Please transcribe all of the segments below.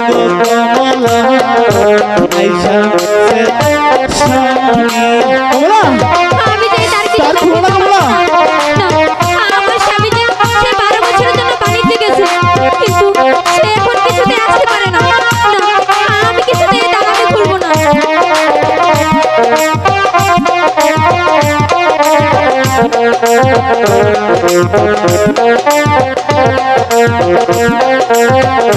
গো কমলা আইসা সামনে কমলা আমি যাই তার কি তার খুলনা কমলা আমার স্বামী যে সে 12 বছরের জন্য বাণিজ্যে গেছে কিন্তু সে এখন কিছুতে আসতে পারে না আমি কিছুতে এই দালানে ঘুরবো না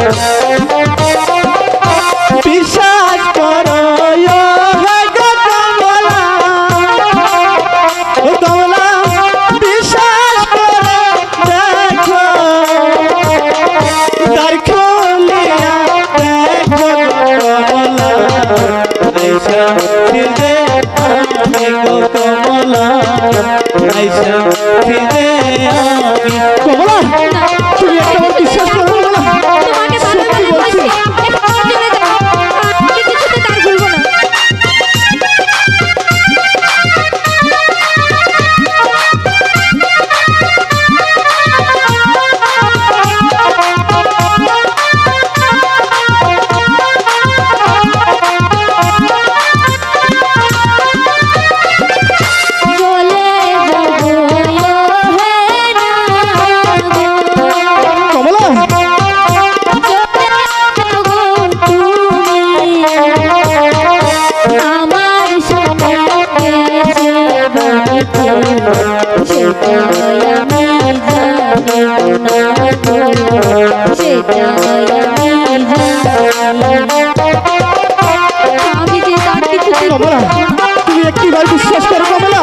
Thank you. কত মলা ফিরে আমি কমলা। কমলা তুমি একটিবার বিশ্বাস করো কমলা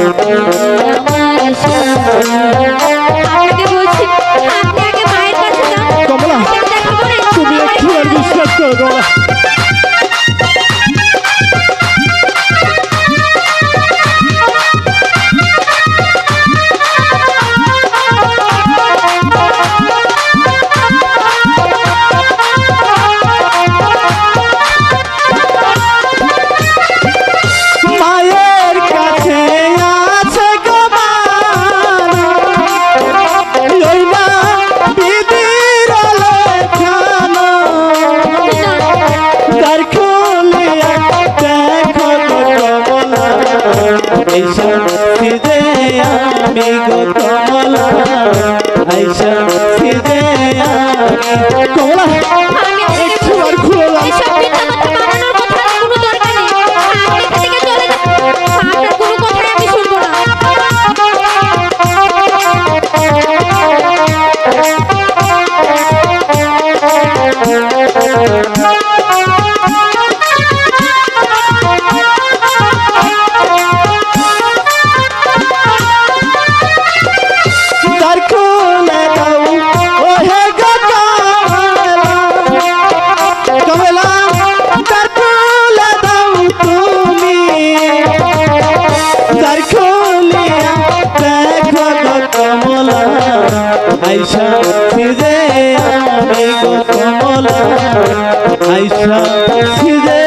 আমি কত বলা আইসা সিদে কমলা। আইসা ফিরে আমি গো কমলা। আইসা ফিরে